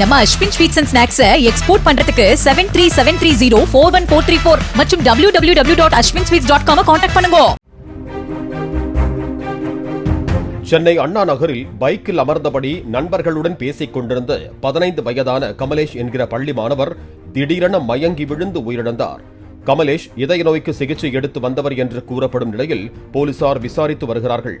நம்ம Ashwin sweets and snacks export பண்றதுக்கு seven three seven three zero four one four three four மற்றும் W W W dot Ashwin sweets dot com contact பண்ணுங்க. சென்னை அண்ணா நகரில் பைக்கில் அமர்ந்தபடி நண்பர்களுடன் பேசிக் கொண்டிருந்த பதினைந்து வயதான கமலேஷ் என்கிற பள்ளி மாணவர் திடீரென மயங்கி விழுந்து உயிரிழந்தார். கமலேஷ் இதய நோய்க்கு சிகிச்சை எடுத்து வந்தவர் என்று கூறப்படும் நிலையில் போலீசார் விசாரித்து வருகிறார்கள்.